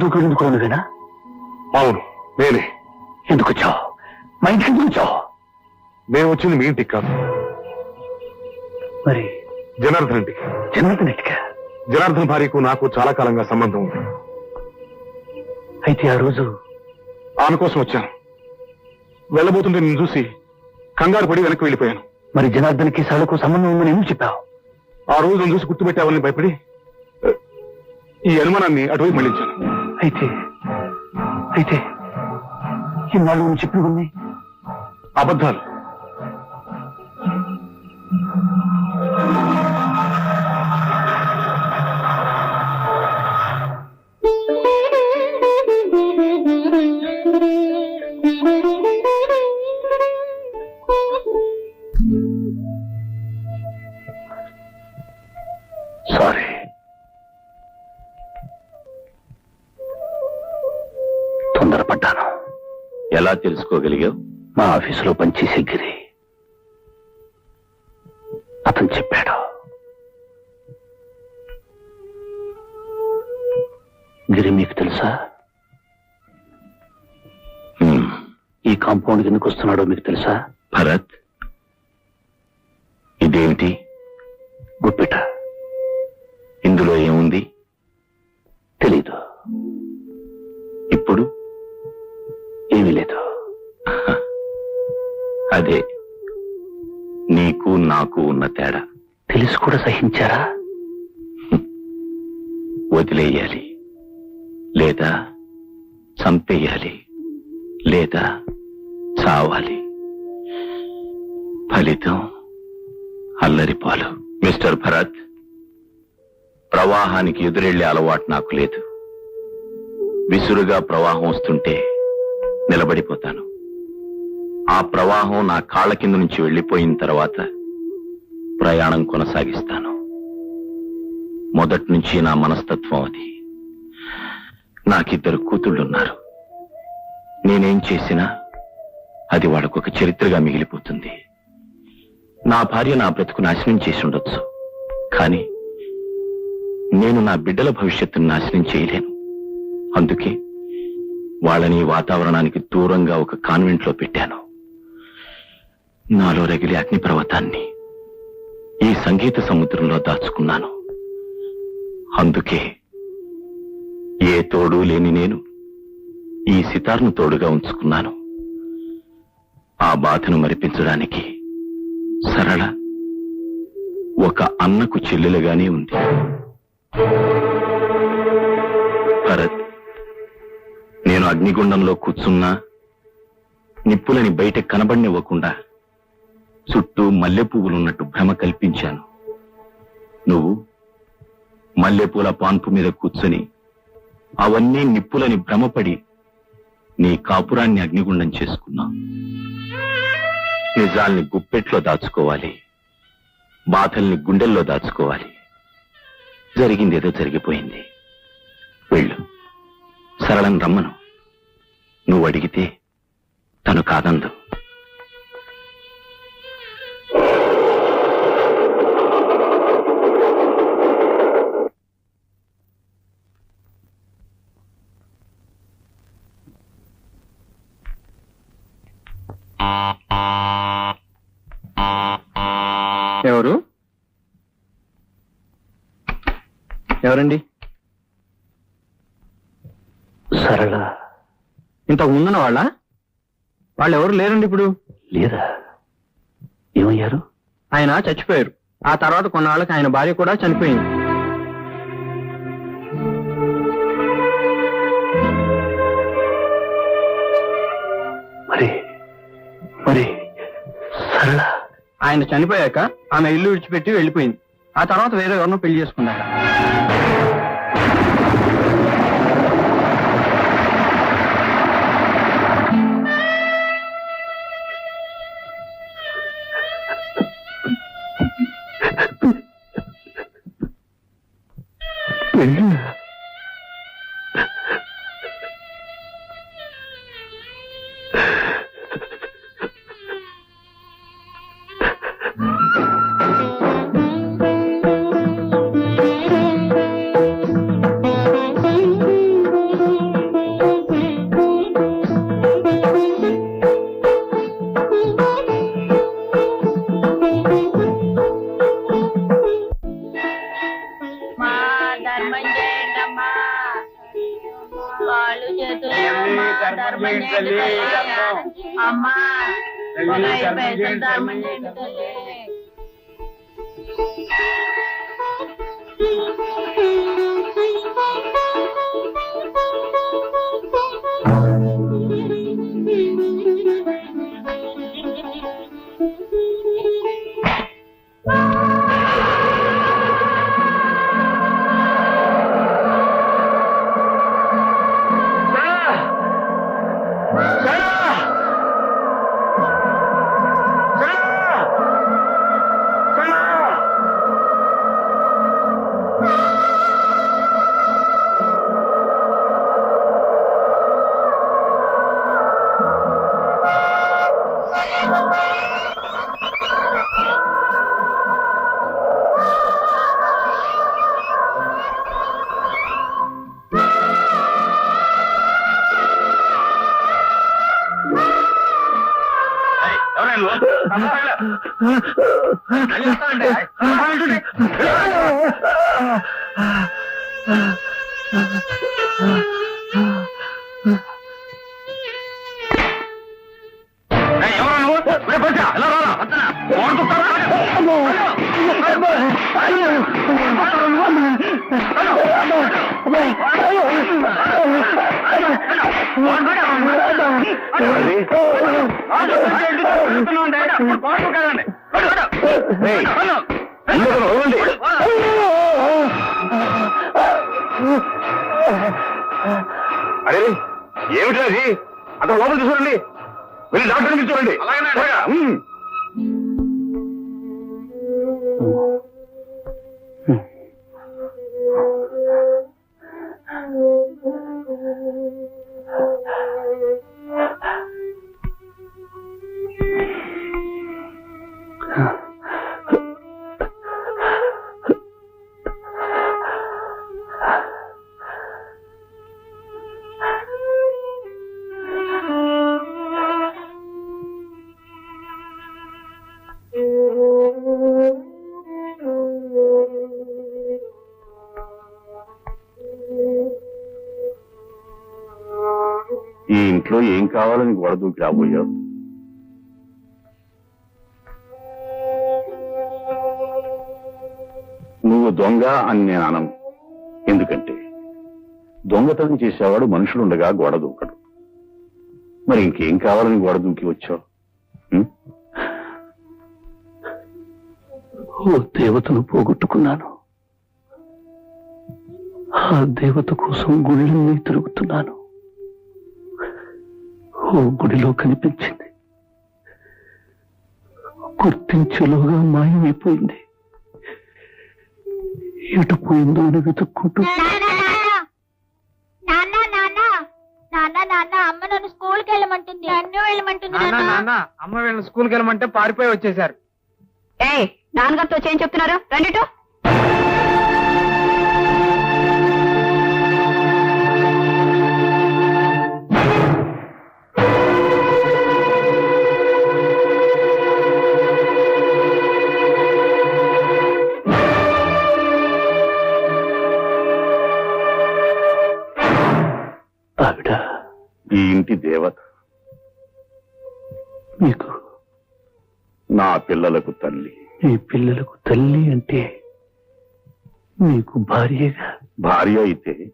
కూడా నువ్వేనా అవును నేనే. ఎందుకు వచ్చావు? మా ఇంటికి ఎందుకు వచ్చావు? నేను వచ్చింది మీ ఇంటికి కాదు. మరి? జనార్దన్ ఇంటికి. జనార్దన్ ఇంటికా? జనార్దన్ భార్యకు నాకు చాలా కాలంగా సంబంధం ఉంది. అయితే ఆ రోజు ఆమె కోసం వచ్చాను. వెళ్ళబోతుంటే నేను చూసి కంగారు పడి వెనక్కి వెళ్ళిపోయాను. మరి జనార్దన్కి సరళకు సంబంధం ఉందని ఎందుకు చెప్పావు? ఆ రోజు చూసి గుర్తుపెట్టావని భయపడి ఈ అనుమానాన్ని అటువైపు మళ్ళించాను. అయితే అయితే ఇన్నాళ్ళు నువ్వు చెప్పినవన్నీ అబద్ధాలు ఎలా తెలుసుకోగలిగావు? మా ఆఫీసులో పనిచేసే గిరి అతను చెప్పాడు. గిరి మీకు తెలుసా. ఈ కాంపౌండ్ ఎందుకు వస్తున్నాడో మీకు తెలుసా? భరత్ ఇదేమిటి? ఏమీ లేదు. అదే నీకు నాకు ఉన్న తేడా. తెలిసి కూడా సహించారా? వదిలేయాలి. లేదా చంపేయాలి. లేదా చావాలి. ఫలితం అల్లరిపాలు. మిస్టర్ భరత్ ప్రవాహానికి ఎదురెళ్ళే అలవాటు నాకు లేదు. విసురుగా ప్రవాహం వస్తుంటే నిలబడిపోతాను. ఆ ప్రవాహం నా కాళ్ళ కింద నుంచి వెళ్ళిపోయిన తర్వాత ప్రయాణం కొనసాగిస్తాను. మొదటి నుంచి నా మనస్తత్వం అది. నాకిద్దరు కూతుళ్ళున్నారు. నేనేం చేసినా అది వాళ్ళకొక చరిత్రగా మిగిలిపోతుంది. నా భార్య నా బ్రతుకు నాశనం చేసి ఉండొచ్చు. కానీ నేను నా బిడ్డల భవిష్యత్తును నాశనం చేయలేను. అందుకే వాళ్ళని వాతావరణానికి దూరంగా ఒక కాన్వెంట్లో పెట్టాను. నాలో రగిలే అగ్ని పర్వతాన్ని ఈ సంగీత సముద్రంలో దాచుకున్నాను. అందుకే ఏ తోడు లేని నేను ఈ సితార్ను తోడుగా ఉంచుకున్నాను. ఆ బాధను మరిపించడానికి సరళ ఒక అన్నకు చెల్లెలుగానే ఉంది. అగ్నిగుండంలో కూర్చున్నా నిప్పులని బయట కనబడినివ్వకుండా చుట్టూ మల్లె పువ్వులున్నట్టు భ్రమ కల్పించాను. నువ్వు మల్లెపూల పాన్పు మీద కూర్చొని అవన్నీ నిప్పులని భ్రమపడి నీ కాపురాన్ని అగ్నిగుండం చేసుకున్నావు. నిజాల్ని గుప్పెట్లో దాచుకోవాలి బాధల్ని గుండెల్లో దాచుకోవాలి. జరిగిందేదో జరిగిపోయింది. వెళ్ళు సరళం రమ్మను. నువ్వు అడిగితే తను కాదందు ఎవరు ఎవరండి సరళ ఇంతకు ముందున్న వాళ్ళ? వాళ్ళు ఎవరు లేరండి ఇప్పుడు? లేదా? ఏమయ్యారు? ఆయన చచ్చిపోయారు. ఆ తర్వాత కొన్నాళ్ళకి ఆయన భార్య కూడా చనిపోయింది. మరి మరి సరళ? ఆయన చనిపోయాక ఆమె ఇల్లు విడిచిపెట్టి వెళ్ళిపోయింది. ఆ తర్వాత వేరే ఎవరినో పెళ్ళి చేసుకున్నారు ఒక ఐదు పైసలు కావాలని రాబోయావు నువ్వు దొంగ అని నేను అనను. ఎందుకంటే దొంగతనం చేసేవాడు మనుషులుండగా గోడ దూకడు. మరి ఇంకేం కావాలని గోడ దూకి వచ్చావు? ఓ దేవతను పోగొట్టుకున్నాను. ఆ దేవత కోసం గుళ్ళన్నీ తిరుగుతున్నాను. ఓ గుడిలో కనిపించింది. గుర్తించేలోగా మాయమైపోయింది. ఎటు పోయిందో అని వెతుక్కుంటూ అమ్మ నన్ను స్కూల్కి వెళ్ళమంటుంది. నన్ను వెళ్ళమంటుంది నాన్న అమ్మ వీళ్ళని స్కూల్కి వెళ్ళమంటే పారిపోయి వచ్చేసారు ఏ నాన్నగారితో ఏం చెప్తున్నారు? రండిటో ఈ ఇంటి దేవత. మీకు నా పిల్లలకు తల్లి. మీ పిల్లలకు తల్లి అంటే మీకు భార్యగా? భార్య అయితే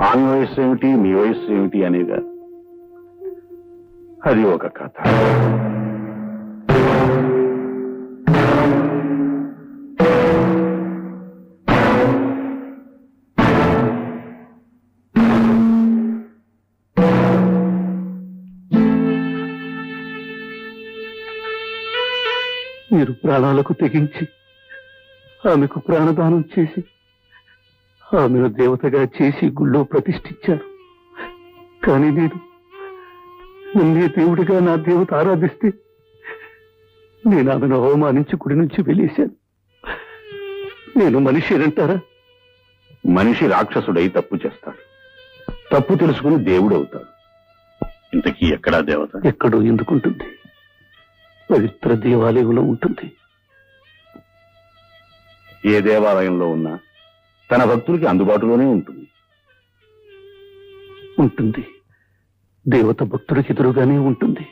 ఆమె వయస్సు ఏమిటి మీ వయస్సు ఏమిటి అనేగా. అది ఒక కథ. మీరు ప్రాణాలకు తెగించి ఆమెకు ప్రాణదానం చేసి ఆమెను దేవతగా చేసి గుళ్ళో ప్రతిష్ఠించారు. కానీ నేను నన్నే దేవుడిగా నా దేవత ఆరాధిస్తే నేను ఆమెను అవమానించి గుడి నుంచి వెళ్ళేశాను నేను మనిషినంటారా? మనిషి రాక్షసుడై తప్పు చేస్తాడు. తప్పు తెలుసుకుని దేవుడు అవుతాడు ఇంతకీ ఎక్కడా దేవత? ఎక్కడో ఎందుకుంటుంది? పవిత్ర దేవాలయంలో ఉంటుంది. ఏ దేవాలయంలో ఉన్నా తన భక్తులకి అందుబాటులోనే ఉంటుంది. ఉంటుంది. దేవత భక్తుడికి ఎదురుగానే ఉంటుంది.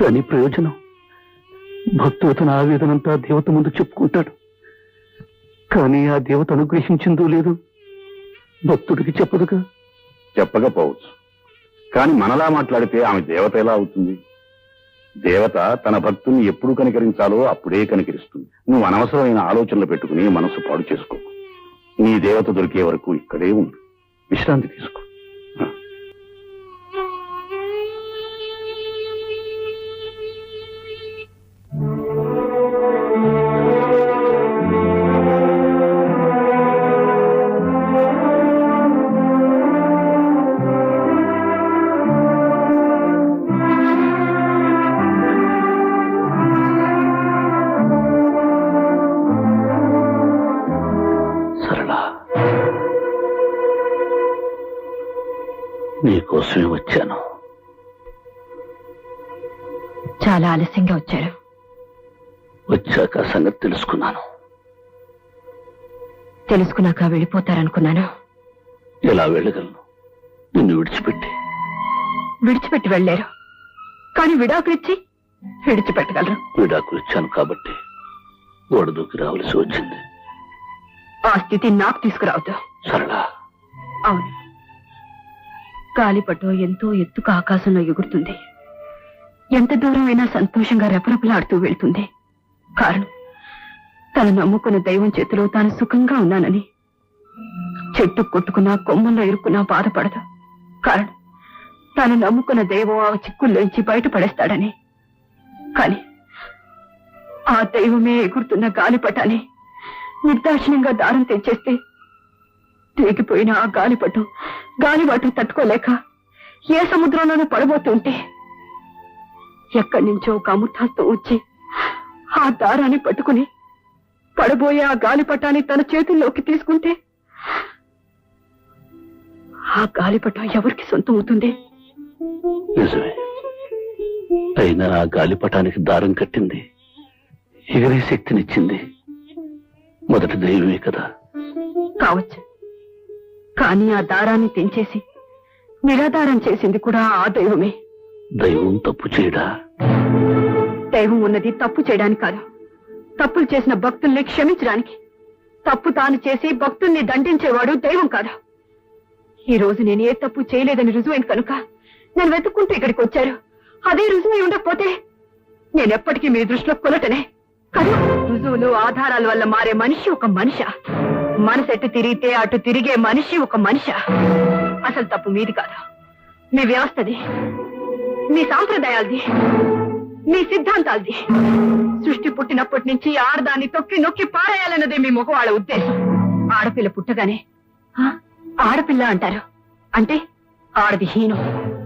కానీ ప్రయోజనం భక్తుడు తన ఆవేదనంతా దేవత ముందు చెప్పుకుంటాడు. కానీ ఆ దేవత అనుగ్రహించిందో లేదు భక్తుడికి చెప్పదుగా? చెప్పకపోవచ్చు. కానీ మనలా మాట్లాడితే ఆమె దేవత ఎలా అవుతుంది? దేవత తన భక్తుని ఎప్పుడు కనికరించాలో అప్పుడే కనికరిస్తుంది. నువ్వు అనవసరమైన ఆలోచనలు పెట్టుకుని మనసు పాడు చేసుకో నీ దేవత దొరికే వరకు ఇక్కడే ఉండు. విశ్రాంతి తీసుకో. ఆలస్యంగా వచ్చారు. వచ్చాక సంగతి తెలుసుకున్నాను. తెలుసుకున్నాక వెళ్ళిపోతారనుకున్నాను. ఎలా వెళ్ళగలను? నిన్ను విడిచిపెట్టి. విడిచిపెట్టి వెళ్ళారు. కానీ విడాకులిచ్చి విడిచిపెట్టగలరు. విడాకులు ఇచ్చాను కాబట్టి ఓడదూకి రావలసి వచ్చింది. ఆ స్థితి నాకు తీసుకురావద్దు. సరళ. అవును. గాలిపటం ఎంతో ఎత్తుకు ఆకాశంలో ఎగురుతుంది. ఎంత దూరమైనా సంతోషంగా రెపరెపలాడుతూ వెళ్తుంది. కారణం తను నమ్ముకున్న దైవం చేతిలో తాను సుఖంగా ఉన్నానని. చెట్టు కొట్టుకున్నా కొమ్మల్లో ఇరుక్కున్నా బాధపడదు. కారణం తాను నమ్ముకున్న దైవం ఆ చిక్కుల్లోంచి బయటపడేస్తాడని. కానీ ఆ దైవమే ఎగురుతున్న గాలిపటాన్ని నిర్దాక్షిణ్యంగా దారం తెచ్చేస్తే తెగిపోయిన ఆ గాలిపటం గాలివాటం తట్టుకోలేక ఏ సముద్రంలోనూ పడబోతుంటే ఎక్కడి నుంచో ఒక అమృతాస్తం వచ్చి ఆ దారాన్ని పట్టుకుని పడబోయే ఆ గాలిపటాన్ని తన చేతుల్లోకి తీసుకుంటే ఆ గాలిపటం ఎవరికి సొంతం అవుతుంది నిజమే. అయినా ఆ గాలిపటానికి దారం కట్టింది ఎగిరే శక్తినిచ్చింది మొదటి దైవమే కదా. కావచ్చు. కానీ ఆ దారాన్ని తెంచేసి నిరాధారం చేసింది కూడా ఆ దైవమే. దైవం తప్పు చేయడా? దైవం ఉన్నది తప్పు చేయడానికి కాదు. తప్పులు చేసిన భక్తుల్ని క్షమించడానికి. తప్పు తాను చేసి భక్తుల్ని దండించేవాడు దైవం కాదు. ఈ రోజు నేను ఏ తప్పు చేయలేదని రుజువైంది కనుక నేను వెతుక్కుంటూ ఇక్కడికి వచ్చారు. అదే రుజువై ఉండకపోతే నేను ఎప్పటికీ మీ దృష్టిలో కొలటనే. కదా రుజువులు ఆధారాల వల్ల మారే మనిషి ఒక మనిష. మనసు ఎటు తిరిగితే అటు తిరిగే మనిషి ఒక మనిష. అసలు తప్పు మీది కాదు. మీ వ్యవస్థది. మీ సాంప్రదాయాలది మీ సిద్ధాంతాలది. సృష్టి పుట్టినప్పటి నుంచి ఆడదాన్ని తొక్కి నొక్కి పారేయాలన్నదే మీ మగవాళ్ళ ఉద్దేశం. ఆడపిల్ల పుట్టగానే ఆడపిల్ల అంటారు. అంటే ఆడది హీనం.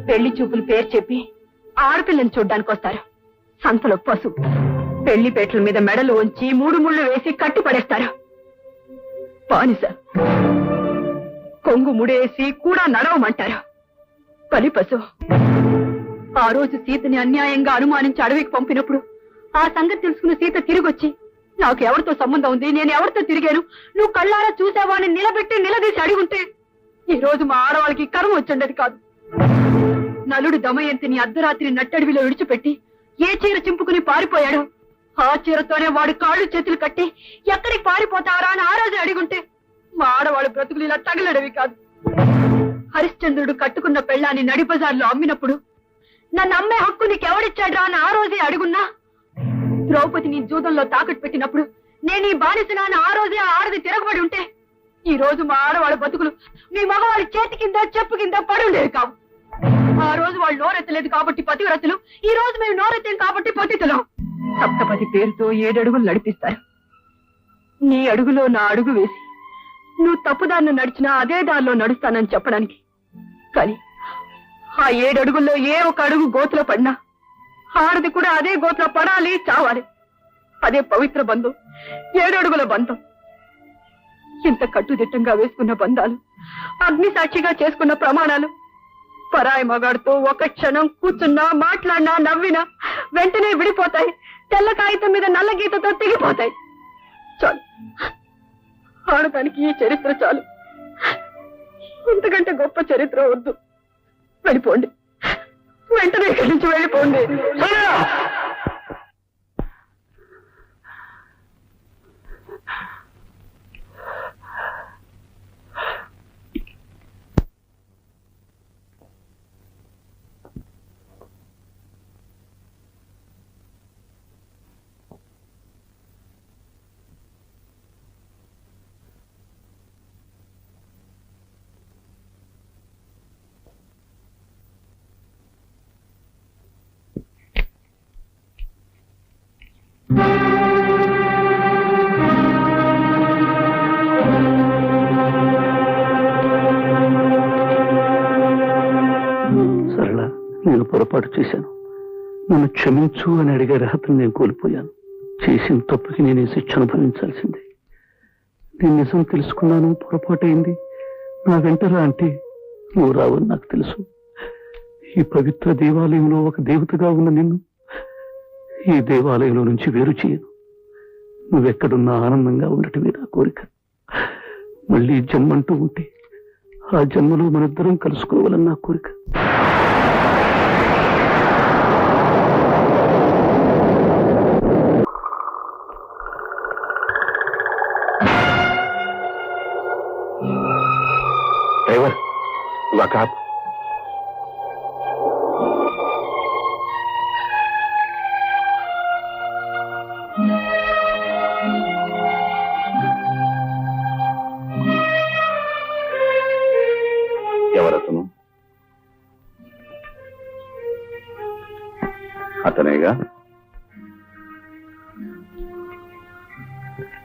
పెళ్ళి చూపులు పేరు చెప్పి ఆడపిల్లని చూడ్డానికి వస్తారు. సంతలో పశు. పెళ్ళి పేటల మీద మెడలు ఉంచి మూడు ముళ్ళు వేసి కట్టి పడేస్తారు. బానిస కొంగు ముడేసి కూడా నడవమంటారు. పలి పశు. ఆ రోజు సీతని అన్యాయంగా అనుమానించి అడవికి పంపినప్పుడు ఆ సంగతి తెలుసుకున్న సీత తిరిగొచ్చి నాకు ఎవరితో సంబంధం ఉంది? నేను ఎవరితో తిరిగాను? నువ్వు కళ్ళారా చూసావాని నిలబెట్టి నిలదీసి అడిగుంటే ఈ రోజు మా ఆడవాళ్ళకి కర్మ వచ్చండది కాదు. నలుడు దమయంతిని అర్ధరాత్రి నట్టడివిలో విడిచిపెట్టి ఏ చీర చింపుకుని పారిపోయాడో ఆ చీరతోనే వాడు కాళ్ళు చేతులు కట్టి ఎక్కడికి పారిపోతారా అని ఆ రోజు అడిగుంటే మా ఆడవాళ్ళు బ్రతుకులు ఇలా తగలడవి కాదు. హరిశ్చంద్రుడు కట్టుకున్న పెళ్ళాన్ని నడిబజార్లో అమ్మినప్పుడు నన్ను అమ్మే హక్కు నీకెవడిచ్చాడ్రా అని ఆ రోజే అడుగున్నా? ద్రౌపదిని జూదంలో తాకట్టు పెట్టినప్పుడు నేను ఈ బానిసనా అని ఆ రోజే ఆ ఆడది తిరగబడి ఉంటే ఈ రోజు మా ఆడవాళ్ళ బతుకులు మీ మగవాళ్ళ చేతి కింద చెప్పు కింద పడుండేవి కావు. ఆ రోజు వాళ్ళు నోరెత్తలేదు కాబట్టి పతివ్రతలు ఈ రోజు మేము నోరెత్తాం కాబట్టి పతితులం. సప్తపతి పేరుతో ఏడడుగులు నడిపిస్తారు. నీ అడుగులో నా అడుగు వేసి నువ్వు తప్పుదారిని నడిచినా అదే దారిలో నడుస్తానని చెప్పడానికి. కానీ ఆ ఏడడుగుల్లో ఏ ఒక అడుగు గోతులో పడినా ఆడది కూడా అదే గోతులో పడాలి చావాలి. అదే పవిత్ర బంధం ఏడడుగుల బంధం. ఇంత కట్టుదిట్టంగా వేసుకున్న బంధాలు అగ్ని సాక్షిగా చేసుకున్న ప్రమాణాలు పరాయి మగాడుతో ఒక క్షణం కూర్చున్నా మాట్లాడినా నవ్వినా వెంటనే విడిపోతాయి. తెల్ల కాగితం మీద నల్ల గీతతో తెగిపోతాయి. చాలు. ఆడటానికి ఈ చరిత్ర చాలు. ఇంతకంటే గొప్ప చరిత్ర వద్దు. వెళ్ళిపోండి. వెంటనే ఇక్కడి నుంచి వెళ్ళిపోండి. సరళ నేను పొరపాటు చేశాను. నన్ను క్షమించు అని అడిగే అర్హతను నేను కోల్పోయాను. చేసిన తప్పుకి నేను శిక్ష అనుభవించాల్సిందే. నేను నిజం తెలుసుకున్నాను పొరపాటైంది నా వెంటరా అంటే నువ్వు రావని నాకు తెలుసు. ఈ పవిత్ర దేవాలయంలో ఒక దేవతగా ఉన్న నిన్ను ఈ దేవాలయంలో నుంచి వేరు చేయను. నువ్వెక్కడున్నా ఆనందంగా ఉండటమే నా కోరిక. మళ్ళీ జన్మంటూ ఉంటే ఆ జన్మలో మనిద్దరం కలుసుకోవాలని నా కోరిక. అతనేగా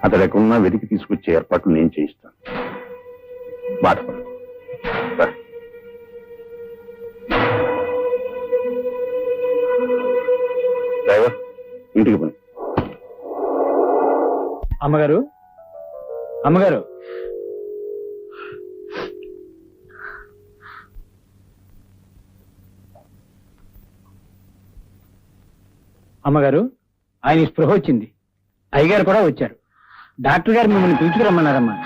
అతడు ఎక్కడున్నా వెతికి తీసుకొచ్చే ఏర్పాట్లు నేను చేయిస్తాను. బాధపడు డ్రైవర్ ఇంటికి పోయి అమ్మగారు? అమ్మగారు? అమ్మగారు ఆయన స్పృహ వచ్చింది. అయ్యగారు కూడా వచ్చారు. డాక్టర్ గారు మిమ్మల్ని పిలుచుకురమ్మన్నారమ్మా.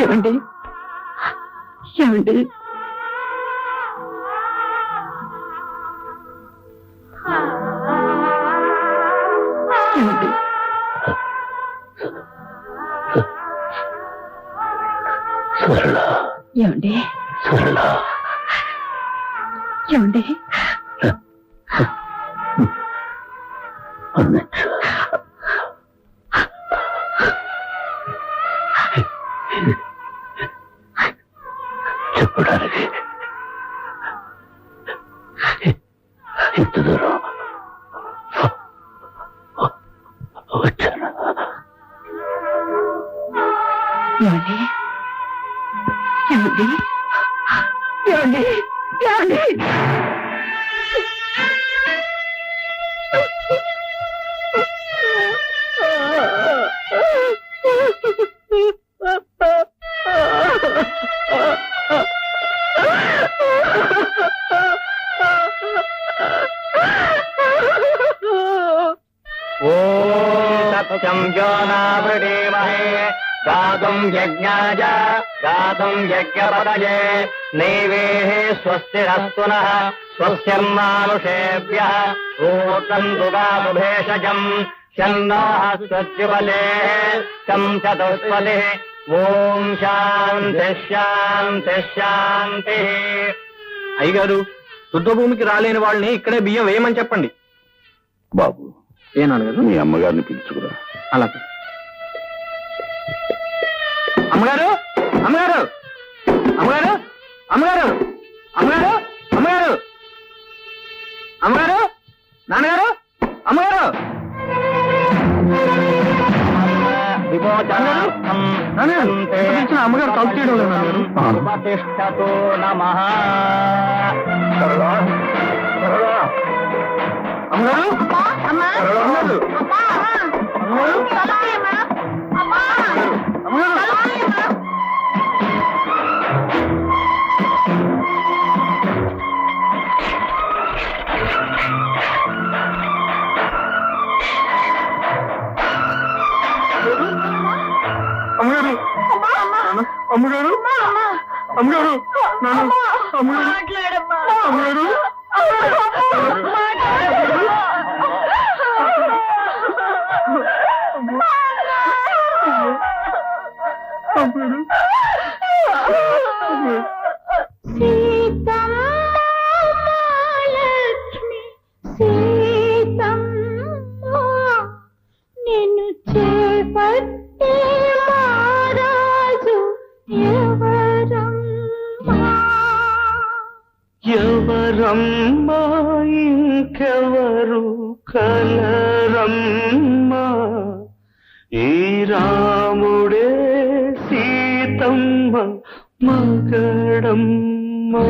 ఏమండి? ఏమండి? ఏమండి? ఏమండి? సత్యం యోనావృణీమహే గాతుం యజ్ఞాయ గాతుం యజ్ఞపదయే నైవేः స్వస్తిరస్తు నः స్వస్తిర్మానుషేభ్య ఊర్కందు గాతుభేషజం షన్నోః స్వస్తిబలే శం చతుస్వలే ఓం శాంతి శాంతి శాంతి అయ్యగారు శుద్ధభూమికి రాలేని వాళ్ళని ఇక్కడే బియ్యం వేయమని చెప్పండి. బాబు ఏ నాన్నగారు మీ అమ్మగారిని పిలుచుకురా. అలాగే అమ్మగారు? అమ్మగారు? అమ్మగారు? అమ్మగారు? అమ్మగారు? అమ్మగారు? అమ్మగారు? నాన్నగారు? అమ్మగారు? అమ్మగారు తలుపు తీయడం లేదు అమ్మగారు? అమ్మగారు అమ్మగారు? అమ్మగారు? అమ్మగారు నాన్న? అమ్మగారు? అమ్మగారు? సీతమ్మాలక్ష్మి కలరమ్మా ఈ రాముడే సీతమ్మ మగడమ్మా